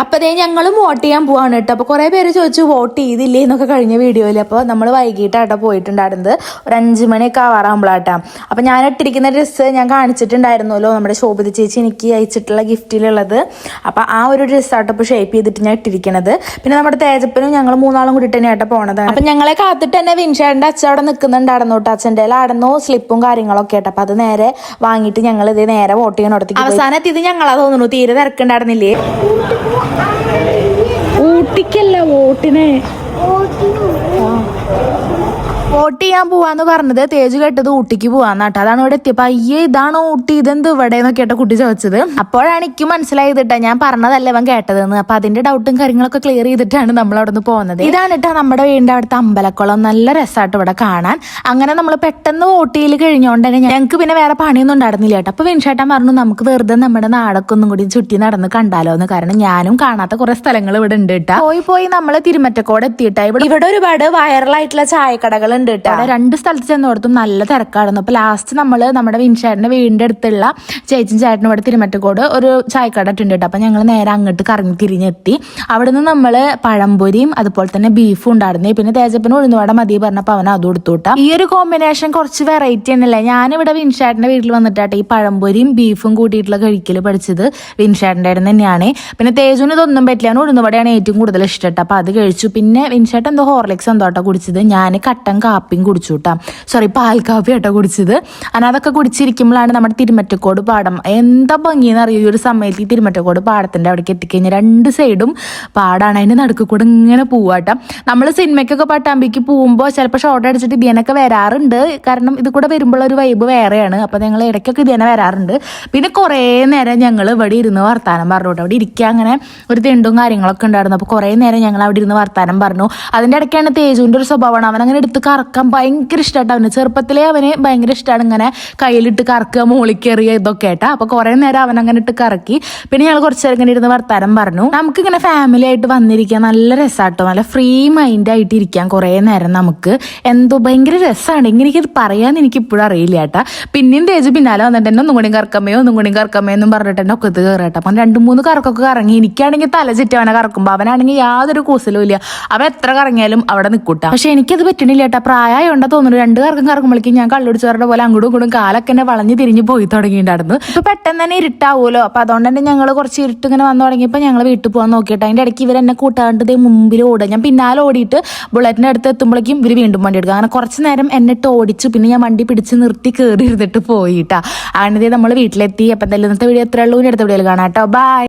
അപ്പതേ ഞങ്ങളും വോട്ട് ചെയ്യാൻ പോവാണ് കേട്ടോ. അപ്പോൾ കുറേ പേര് ചോദിച്ചു വോട്ട് ചെയ്തില്ലേ? എന്നൊക്കെ കഴിഞ്ഞ വീഡിയോയിൽ. അപ്പോൾ നമ്മൾ വൈകിട്ടാട്ടോ പോയിട്ടുണ്ടായിരുന്നത്. ഒരു അഞ്ച് മണിയൊക്കെ ആവാറാകുമ്പോഴാട്ടാ അപ്പോൾ ഞാൻ ഇട്ടിരിക്കുന്ന ഡ്രസ്സ് ഞാൻ കാണിച്ചിട്ടുണ്ടായിരുന്നല്ലോ നമ്മുടെ ശോഭിത ചേച്ചി എനിക്ക് അയച്ചിട്ടുള്ള ഗിഫ്റ്റിലുള്ളത് അപ്പോൾ ആ ഒരു ഡ്രസ്സാട്ടോ ഇപ്പോൾ ഷേപ്പ് ചെയ്തിട്ട് ഞാൻ ഇട്ടിരിക്കണത്. പിന്നെ നമ്മുടെ തേജപ്പനും ഞങ്ങൾ മൂന്നാളും കൂടി തന്നെ ആട്ടോ പോണത് അപ്പം ഞങ്ങളെ കാത്തിട്ട് തന്നെ വിൻഷാന്റെ അച്ഛൻ അവിടെ നിൽക്കുന്നുണ്ടായിരുന്നു കേട്ടോ. അച്ഛന്റെ ആടുന്നു സ്ലിപ്പും കാര്യങ്ങളൊക്കെ ആട്ടോ അപ്പോൾ അത് നേരെ വാങ്ങിയിട്ട് ഞങ്ങൾ ഇത് നേരെ വോട്ട് ചെയ്യാൻ അവസാനം എത്തിയത് ഞങ്ങളാ തോന്നുന്നു. തീരെ തിരക്കുണ്ടായിരുന്നില്ലേ? ഊട്ടിക്കല്ല വോട്ടിനെ. വോട്ട് ചെയ്യാൻ പോവാന്ന് പറഞ്ഞത് തേജ് കേട്ടത് ഊട്ടിക്ക് പോവാന്നാട്ടോ അതാണ് ഇവിടെ എത്തിയപ്പോ അയ്യേ ഇതാണോ ഊട്ടി? ഇതെന്ത് ഇവിടെ എന്നൊക്കെ കേട്ടോ കുട്ടി ചോദിച്ചത്. അപ്പോഴാണ് എനിക്ക് മനസ്സിലായത് കേട്ടോ ഞാൻ പറഞ്ഞതല്ല ഇവൻ കേട്ടതെന്ന്. അപ്പൊ അതിന്റെ ഡൗട്ടും കാര്യങ്ങളൊക്കെ ക്ലിയർ ചെയ്തിട്ടാണ് നമ്മൾ അവിടെ നിന്ന് പോകുന്നത് ഇതാണ് കേട്ടോ നമ്മുടെ വീടിന്റെ അവിടുത്തെ അമ്പലക്കുളം. നല്ല രസമായിട്ട് ഇവിടെ കാണാൻ. അങ്ങനെ നമ്മൾ പെട്ടെന്ന് വോട്ട് ചെയ്യൽ കഴിഞ്ഞോണ്ട് തന്നെ ഞങ്ങൾക്ക് പിന്നെ വേറെ പണിയൊന്നും ഉണ്ടായിരുന്നില്ല കേട്ടോ അപ്പൊ വിൻഷേട്ടൻ പറഞ്ഞു നമുക്ക് വെറുതെ നമ്മുടെ നാടൊക്കെ ഒന്നും കൂടി ചുറ്റി നടന്ന് കണ്ടാലോ എന്ന് കാരണം ഞാനും കാണാത്ത കുറെ സ്ഥലങ്ങൾ ഇവിടെ ഉണ്ട് കേട്ടോ പോയി പോയി നമ്മൾ തിരുമറ്റക്കോട് എത്തിയിട്ടാ. ഇവിടെ ഇവിടെ ഒരുപാട് വൈറൽ ആയിട്ടുള്ള ചായക്കടകൾ കേട്ടോ അവിടെ രണ്ട് സ്ഥലത്ത് ചെന്നോടത്തും നല്ല തിരക്കായിരുന്നു. അപ്പൊ ലാസ്റ്റ് നമ്മൾ നമ്മുടെ വിൻഷേട്ടന്റെ വീടിന്റെ അടുത്തുള്ള ചേച്ചി ചേട്ടനും ഇവിടെ തിരുമറ്റക്കോട് ഒരു ചായക്കട ഇട്ടുണ്ട് കേട്ടോ അപ്പൊ ഞങ്ങൾ നേരെ അങ്ങോട്ട് കറങ്ങി തിരിഞ്ഞെത്തി. അവിടെ നിന്ന് നമ്മൾ പഴംപൊരിയും അതുപോലെ തന്നെ ബീഫും ഉണ്ടായിരുന്നു. പിന്നെ തേജപ്പന് ഉഴുന്നുവട മതി പറഞ്ഞപ്പോൾ അവൻ അത് കേട്ടോ ഈ ഒരു കോമ്പിനേഷൻ കുറച്ച് വെറൈറ്റി ആണല്ലേ ഞാനിവിടെ വിൻഷാട്ടിന്റെ വീട്ടിൽ വന്നിട്ടാട്ടെ ഈ പഴംപൊരിയും ബീഫും കൂട്ടിയിട്ടുള്ള കഴിക്കൽ പഠിച്ചത് വിൻഷേട്ടന്റെ അടുത്ത് തന്നെയാണ്. പിന്നെ തേജുവിന് ഇതൊന്നും പറ്റില്ല. ഉഴുന്നുവടയാണ് ഏറ്റവും കൂടുതൽ ഇഷ്ടം അപ്പൊ അത് കഴിച്ചു. പിന്നെ വിൻഷാട്ട് എന്തോ ഹോർലിക്സ് എന്തോ കേട്ടോ കുടിച്ചത്. ഞാൻ കട്ടൻ കാപ്പിയും കുടിച്ചു കേട്ടോ സോറി പാൽ കാപ്പി കേട്ടോ കുടിച്ചത്. അങ്ങനെ അതൊക്കെ കുടിച്ചിരിക്കുമ്പോഴാണ് നമ്മുടെ തിരുമറ്റക്കോട് പാടം. എന്താ ഭംഗിയെന്ന് അറിയോ? ഈ ഒരു സമയത്ത് ഈ തിരുമറ്റക്കോട് പാടത്തിന്റെ അവിടേക്ക് എത്തിക്കഴിഞ്ഞാൽ രണ്ട് സൈഡും പാടാണ്. അതിന്റെ നടുക്ക് കൂടെ ഇങ്ങനെ പോവാട്ടോ നമ്മൾ സിനിമയ്ക്കൊക്കെ പാട്ടാമ്പിക്ക് പോകുമ്പോൾ ചിലപ്പോൾ ഷോർട്ട് അടിച്ചിട്ട് ഇതിനൊക്കെ വരാറുണ്ട്. കാരണം ഇത് കൂടെ വരുമ്പോൾ ഒരു വൈബ് വേറെയാണ്. അപ്പോൾ ഞങ്ങൾ ഇടയ്ക്കൊക്കെ ഇതിനെ വരാറുണ്ട്. പിന്നെ കുറേ നേരം ഞങ്ങൾ ഇവിടെ ഇരുന്ന് വർത്താനം പറഞ്ഞു അവിടെ ഇരിക്കുക അങ്ങനെ ഒരു തെണ്ടും കാര്യങ്ങളൊക്കെ ഉണ്ടായിരുന്നു. അപ്പോൾ കുറേ നേരം ഞങ്ങൾ അവിടെ ഇരുന്ന് വർത്താനം പറഞ്ഞു. അതിന്റെ ഇടയ്ക്കാണ് തേജുവിന്റെ ഒരു സ്വഭാവമാണ്. അവൻ അങ്ങനെ എടുത്ത് കറക്കാൻ ഭയങ്കര ഇഷ്ടമായിട്ട് അവന് ചെറുപ്പത്തിലേ അവന് ഭയങ്കര ഇഷ്ടമാണ് ഇങ്ങനെ കയ്യിലിട്ട് കറക്കുക മോളിക്കേറിയ ഇതൊക്കെ ആയിട്ടാ. അപ്പൊ കുറേ നേരം അവൻ അങ്ങനെ ഇട്ട് കറക്കി. പിന്നെ ഞങ്ങൾ കുറച്ച് നേരം ഇങ്ങനെ ഇരുന്ന് വർത്താനം പറഞ്ഞു. നമുക്ക് ഇങ്ങനെ ഫാമിലി ആയിട്ട് വന്നിരിക്കാൻ നല്ല രസമാട്ടോ നല്ല ഫ്രീ മൈൻഡ് ആയിട്ട് ഇരിക്കാൻ കുറേ നേരം നമുക്ക്. എന്തോ ഭയങ്കര രസമാണ് ഇങ്ങനെ എനിക്കത് പറയാൻ എനിക്ക് ഇപ്പോഴും അറിയില്ല ഏട്ടാ പിന്നെയും തേജ് പിന്നാലെ വന്നിട്ട് എന്നെ ഒന്നും കൂടി കറക്കമ്മയോ ഒന്നും കൂടി കറക്കമ്മയോ എന്നും പറഞ്ഞിട്ട് എന്നെ ഒക്കത്ത് കയറട്ടെ അപ്പം രണ്ട് മൂന്ന് കറക്കൊക്കെ കറങ്ങി. എനിക്കാണെങ്കിൽ തല ചുറ്റവനെ കറക്കുമ്പോ അവനാണെങ്കിൽ യാതൊരു കൂസലും ഇല്ല. അവൻ എത്ര കറങ്ങിയാലും അവിടെ നിൽക്കൂട്ടാ പക്ഷെ എനിക്കത് പറ്റണില്ല പ്രായമായോണ്ടാ തോന്നുന്നു. രണ്ട് കറക്കം കറക്കുമ്പോഴേക്കും ഞാൻ കള്ളുടിച്ചവരുടെ പോലെ അങ്ങോട്ടും ഇങ്ങോട്ടും കാലൊക്കെ എന്നെ വളഞ്ഞ് തിരിഞ്ഞ് പോയി തുടങ്ങിയിട്ടുണ്ടായിരുന്നു. ഇപ്പൊ പെട്ടെന്ന് തന്നെ ഇരുട്ടാവുമല്ലോ അപ്പൊ അതുകൊണ്ട് തന്നെ ഞങ്ങൾ കുറച്ച് ഇരുട്ട് ഇങ്ങനെ വന്നു തുടങ്ങിയപ്പോൾ ഞങ്ങൾ വീട്ടിൽ പോകാൻ നോക്കിയിട്ട് അതിന്റെ ഇടയ്ക്ക് ഇവരെന്നെ കൂട്ടാണ്ട് ദേ മുമ്പിൽ ഓടുക. ഞാൻ പിന്നാലെ ഓടിയിട്ട് ബുള്ളറ്റിന്റെ അടുത്ത് എത്തുമ്പോഴേക്കും ഇവർ വീണ്ടും വണ്ടി എടുക്കുക അങ്ങനെ കുറച്ച് നേരം എന്നിട്ട് ഓടിച്ചു. പിന്നെ ഞാൻ വണ്ടി പിടിച്ച് നിർത്തി കയറി ഇരുന്നിട്ട് പോയിട്ടാ. അങ്ങനെ നമ്മൾ വീട്ടിലെത്തി. അപ്പം എന്തായാലും ഇന്നത്തെ വീഡിയോ എത്ര ഉള്ളൂ. അടുത്ത വീഡിയോയിൽ കാണാം കേട്ടോ. ബൈ